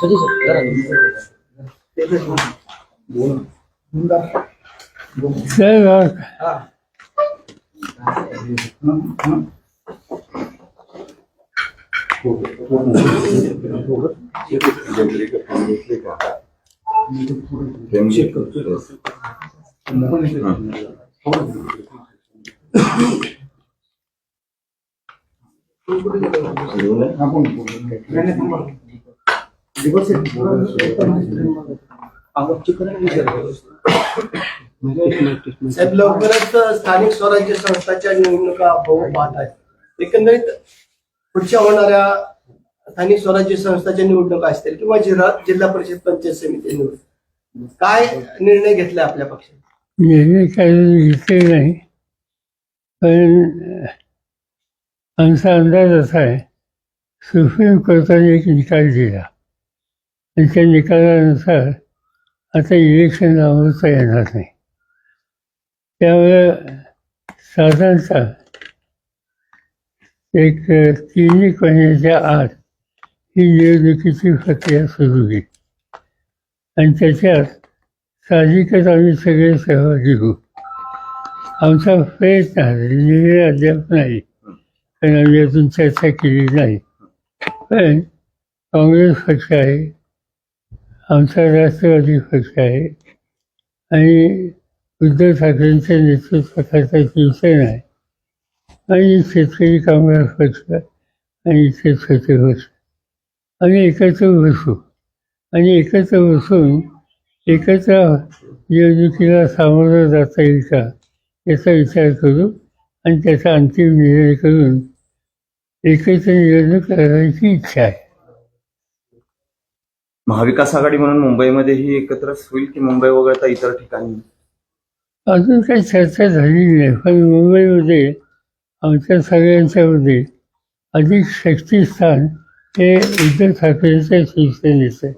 저기서 내가. दिवस साहेब लवकरच स्थानिक स्वराज्य संस्थाच्या निवडणुका होऊ पाहत आहेत. एकंदरीत पुढच्या होणाऱ्या स्थानिक स्वराज्य संस्थाच्या निवडणुका असतील किंवा जिल्हा जिल्हा परिषद पंचायत समिती निवडणूक काय निर्णय घेतला आपल्या पक्षाने? निर्णय काय घेतले नाही. पण आमचा अंदाज असा आहे सुप्रीम कोर्टाने एक निकाल दिला. त्यांच्या निकालानुसार आता इलेक्शन लावता येणार नाही. त्यामुळे साधारणतः एक तीन एक महिन्याच्या आत ही निवडणुकीची प्रक्रिया सुरू होईल. आणि त्याच्यात साहजिकच आम्ही सगळे सहभागी होऊ. आमचा प्रयत्न आहे निर्णय अद्याप नाही कारण आम्ही अजून चर्चा केली नाही. पण काँग्रेस पक्ष आहे आमचा राष्ट्रवादी पक्ष आहे. आणि उद्धव ठाकरेंच्या नेतृत्वाखालचा शिवसेना आहे. आणि शेतकरी कामगार पक्ष आणि शेतकरी छोटे पक्ष. आम्ही एकत्र बसू. आणि एकत्र बसून एकत्र निवडणुकीला सामोरं जाता येईल का याचा विचार करू आणि त्याचा अंतिम निर्णय करून एकत्र निवडणूक करायची इच्छा आहे. महाविकास आघाडी म्हणून मुंबईमध्येही एकत्रच होईल की मुंबई वगळता इतर ठिकाणी? अजून काही चर्चा झालेली नाही पण मुंबईमध्ये आमच्या सगळ्यांच्यामध्ये अधिक शक्तिस्थान हे उद्धव ठाकरेंच्या शिवसेनेचं आहे.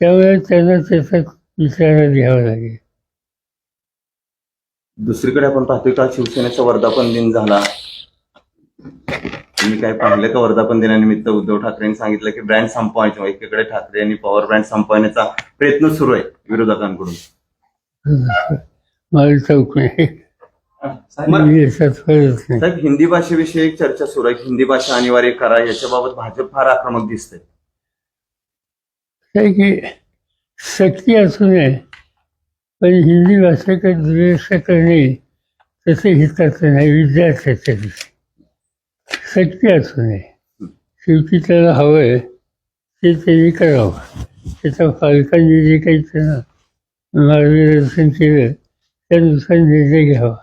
त्यामुळे त्यांना त्याचा विचारात घ्यावा लागेल. दुसरीकडे आपण पाहतोय का शिवसेनेचा वर्धापन दिन झाला? तुम्ही काय पाहिलं का वर्धापन दिनानिमित्त उद्धव ठाकरेंनी सांगितलं की ब्रँड संपवायचे. एकीकडे ठाकरे यांनी पॉवर ब्रँड संपवण्याचा प्रयत्न सुरू आहे विरोधकांकडून. मला चौक नाही मी याच्यात फरक नाही. साहेब हिंदी भाषेविषयी एक चर्चा सुरू आहे. हिंदी भाषा अनिवार्य करा. याच्याबाबत भाजप फार आक्रमक दिसते काय की सक्ती असू नये पण हिंदी भाषेकडे दुर्लक्ष करणे तसे हिताचं नाही. विद्यार्थ्याच्या दिवशी सक्ती असू नये. शेवटी त्याला हवं आहे ते त्यांनी करावं. त्याच्या पालकांनी जे काही त्यांना मार्गदर्शन केलं त्यानुसार निर्णय घ्यावा.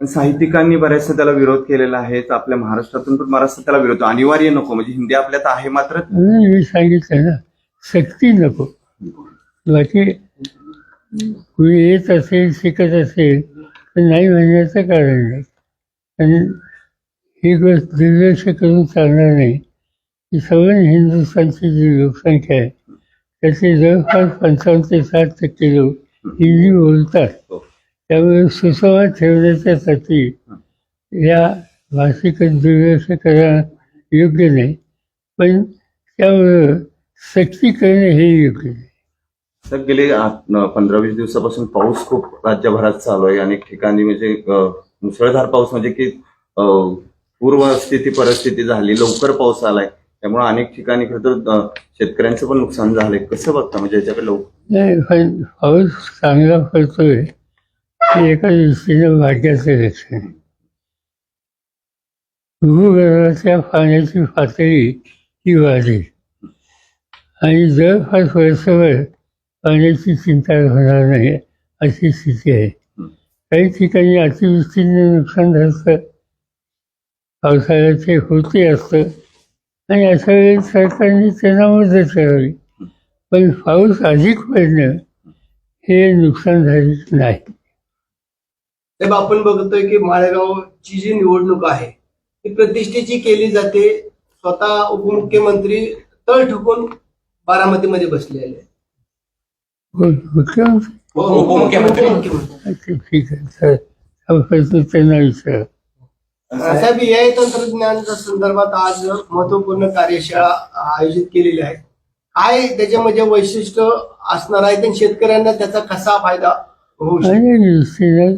साहित्यिकांनी बऱ्याचशा त्याला विरोध केलेला आहे तर आपल्या महाराष्ट्रातून पण बराचसा त्याला विरोध. अनिवार्य नको म्हणजे हिंदी आपल्यात आहे मात्र. मी सांगितलं ना सक्ती नको. बाकी कुणी येत असेल शिकत असेल तर नाही म्हणण्याचं कारण नाही. आणि ही गोष्ट दुर्लक्ष करून चालणार नाही. की सगळं हिंदुस्थानची जी लोकसंख्या आहे त्याचे जवळपास पंचावन्न ते साठ टक्के लोक हिंदी बोलतात. हो. त्यामुळे सुसंवाद ठेवण्याच्यासाठी या भाषिक दुर्लक्ष करणं योग्य नाही पण त्यामुळे सक्ती करणे हे योग्य नाही. तर गेले पंधरा वीस दिवसापासून पाऊस खूप राज्यभरात चालू आहे. अनेक ठिकाणी म्हणजे मुसळधार पाऊस म्हणजे की पूर्वस्थिती परिस्थिती झाली लवकर पाऊस आलाय. त्यामुळे अनेक ठिकाणी खरं तर शेतकऱ्यांचं पण नुकसान झालंय. कसं बघता? म्हणजे याच्याकडे लवकर नाही पण पाऊस चांगला पडतोय एका दृष्टीनं भाग्याचं लक्षण भूगर्भाच्या पाण्याची पातळी ही वाढली. आणि जवळपास वर्षभर पाण्याची चिंता होणार नाही अशी स्थिती आहे. काही ठिकाणी अतिवृष्टीने नुकसान झालं पावसाळ्याचे होते असतं आणि अशा वेळी सरकारने त्यांना मदत करावी पण पाऊस अधिक पडणं हे नुकसान झालेलं नाही. साहेब आपण बघतोय की माळेगावची जी निवडणूक आहे ती प्रतिष्ठेची केली जाते. स्वतः उपमुख्यमंत्री तळ ठोकून बारामतीमध्ये बसलेले आहेत. हो- उपमुख्यमंत्री अच्छा, ठीक आहे हा त्यांना विचारा. साहेब ए आय तंत्रज्ञानाच्या संदर्भात आज महत्त्वपूर्ण कार्यशाळा आयोजित केलेली आहे. काय त्याच्यामध्ये वैशिष्ट्य असणार आहे आणि शेतकऱ्यांना त्याचा कसा फायदा होऊ शकतो? अनेक दृष्टीने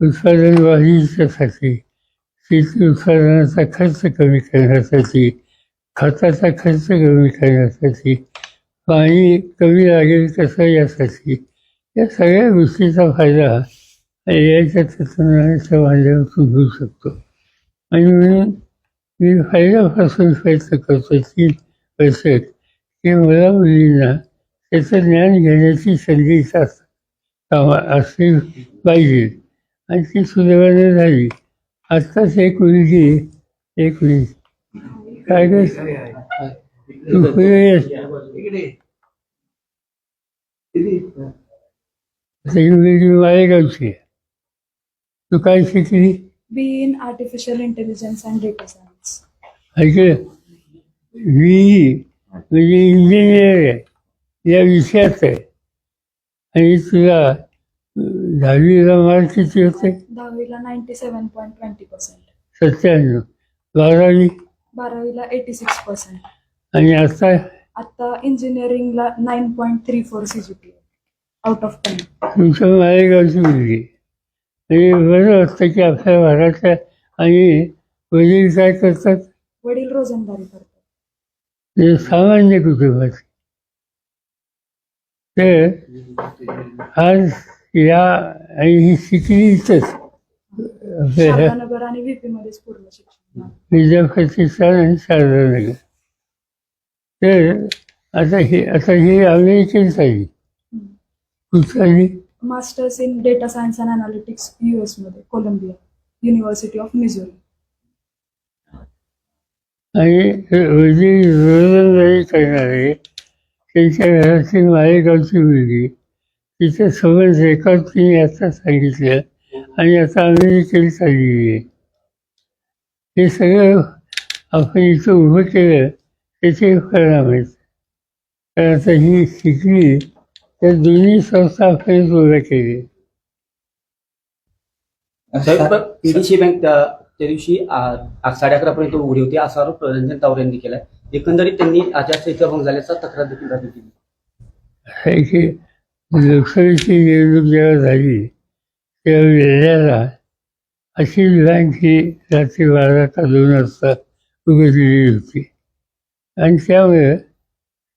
उत्पादन वाढीच्यासाठी शेती उत्पादनाचा खर्च कमी करण्यासाठी खताचा खर्च कमी करण्यासाठी पाणी कमी लागेल कसं यासाठी या सगळ्या गोष्टीचा फायदा याच्या तंत्रज्ञानाच्या माध्यमातून घेऊ शकतो. आणि म्हणून मी फायद्यापासून प्रयत्न करतो तीन वर्षात की मला मुलींना त्याचं ज्ञान घेण्याची संधी असली पाहिजे. आणि ती सुदैवाने झाली. आत्ताच एक मुलगी एक मिनिट. काय तू मुलगी मालेगावची तू काय शिकली be in artificial intelligence and data science. ऐकलं मी म्हणजे इंजिनियर आहे या विषयात आहे आणि तुला दहावीला मार्क किती होते दहावीला ninety seven point twenty percent सत्त्याण्णव बारावी बारावीला एटी सिक्स पर्सेंट आणि आता? आता इंजिनिअरिंगला nine point three four C G P out of ten तुमच्या मालेगावची मुलगी. म्हणजे बरं वाटतं की आपल्या भागातल्या आणि वडील काय करतात? वडील रोजंदारी करतात. म्हणजे सामान्य कुटुंबाचे तर आज या आणि ही शिकली इथंच आपल्या शारदानगर आणि व्हीपी मध्येच पूर्ण शिक्षण विद्यापीठाचा आणि शारदानगर. तर आता हे आता ही अमेरिकन झाली कुठली masters in data science and analytics युएसमध्ये Columbia university of Missouri आणि वडील रोजंदारी करणारे त्यांच्या घरातली मालेगावची मुलगी तिचं समज रेकॉर्ड तिने आता सांगितलं आणि आता अमेरिकेला चाललेली आहे हे सगळं आपण इथं उभं केलं त्याचे परिणाम आहेत. तर आता ही शिकली तर दोन्ही संस्था आपण उभ्या केली. पीडीसी बँक त्या त्या दिवशी आ- साडे अकरा पर्यंत उघडी होती. असा आरोप रंजन तावरे यांनी केलाय. एकंदरीत त्यांनी आचारसंहिता भंग झाल्याचा तक्रार देखील दाखल केली. आहे की लोकसभेची निवडणूक जेव्हा झाली तेव्हा वेळेला अशीच बँक ही रात्री बारा का दोन वाजता उघडलेली होती. आणि त्यामुळे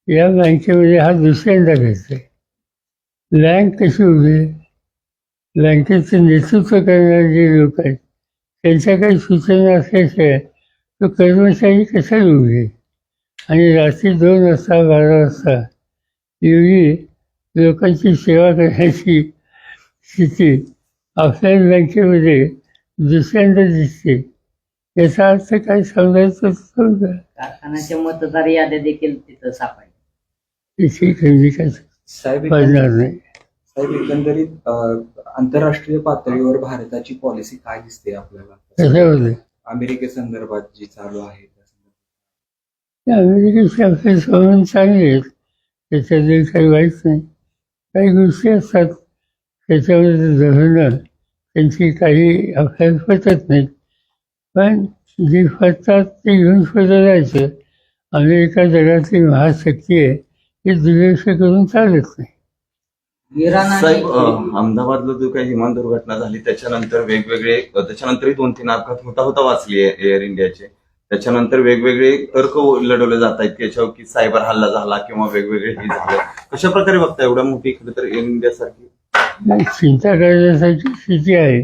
या बँकेमध्ये हा दुसऱ्यांदा घडतोय बँक कशी उघडेल बँकेचं नेतृत्व करणारे जे लोक आहेत त्यांच्या काही सूचना असल्याशिवाय तो कर्मचारी कशाला उघडेल आणि रात्री दोन वाजता बारा वाजता एवढी लोकांची सेवा करण्याची स्थिती आपल्या बँकेमध्ये दुसऱ्यांदा दिसते. याचा अर्थ काय समजायचं समजा कारखान्याच्या मतदार याद्या देखील तिथं सापडल्या. त्याची खरेदी काय साहेब पडणार एकंदरीत नाही. साहेब एकंदरीत अं, आंतरराष्ट्रीय पातळीवर भारताची पॉलिसी काय दिसते आपल्याला? त्याच्यामध्ये अमेरिकेसंदर्भात जी चालू आहे त्या संदर्भात. अमेरिकेचे आपले संबंध चांगले आहेत. त्याच्यातील काही वाईट नाही. काही गोष्टी असतात त्याच्यामध्ये धरणं त्यांची काही आपल्याला पटत नाहीत. पण जे पटतात ते घेऊन पुढे जायचं. अमेरिका जगातली महाशक्ती आहे. हे दुर्लक्ष करून चालत नाही. इराण आणि साहेब अ, अहमदाबादला जो काही विमान दुर्घटना झाली त्याच्यानंतर वेगवेगळे अ, त्याच्यानंतरही दोन तीन अपघात होता होता वाचली एअर इंडियाचे त्याच्यानंतर वेगवेगळे तर्क लढवले जात आहेत की याच्यावर की सायबर हल्ला झाला किंवा वेगवेगळे हे झालं. कशा प्रकारे बघता एवढ्या मोठी खरं तर एअर इंडिया सारखी? नाही चिंता करण्यासारखी स्थिती आहे.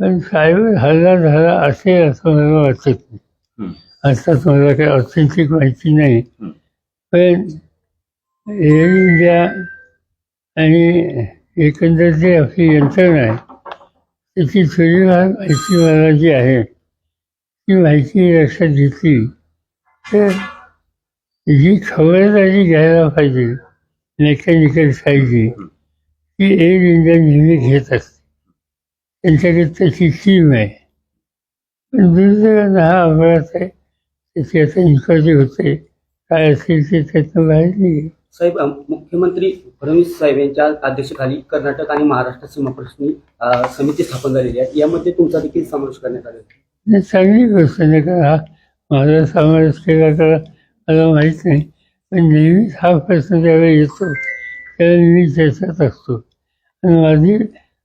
पण सायबर हल्ला झाला असेल असं मला वाटत नाही. हम्म. अर्थात मला काही ऑथेंटिक माहिती नाही. हम्म. पण एअर इंडिया आणि एकंदर जे आपली यंत्रणा आहे. त्याची थोडीफार माहिती मला जी आहे. ती माहिती लक्षात घेतली तर जी खबरदारी घ्यायला पाहिजे मेकॅनिकल साईडची ती एअर इंडिया नेहमी घेत असते. त्यांच्याकडे त्याची टीम आहे. पण दुसऱ्यांना हा अपघात आहे. त्याची आता इन्क्वायरी होते. काय असेल ते त्यातनं बाहेर निघेल साहेब मुख्यमंत्री फडणवीस साहेब यांच्या अध्यक्षतेखाली कर्नाटक आणि महाराष्ट्र सीमाप्रश्नी समिती स्थापन झालेली आहे. यामध्ये तुमचा देखील समावेश करण्यात आला चांगली गोष्ट नाही का? माझा समावेश केला तर मला माहीत नाही. पण नेहमीच हा प्रश्न ज्यावेळी येतो त्यावेळी मी त्याच्यात असतो. आणि माझी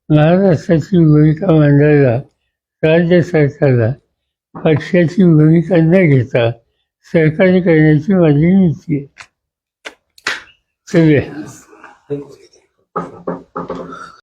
महाराष्ट्राची भूमिका मांडायला राज्य सरकारला पक्षाची भूमिका न घेता सरकारी करण्याची माझी नीती आहे. せい。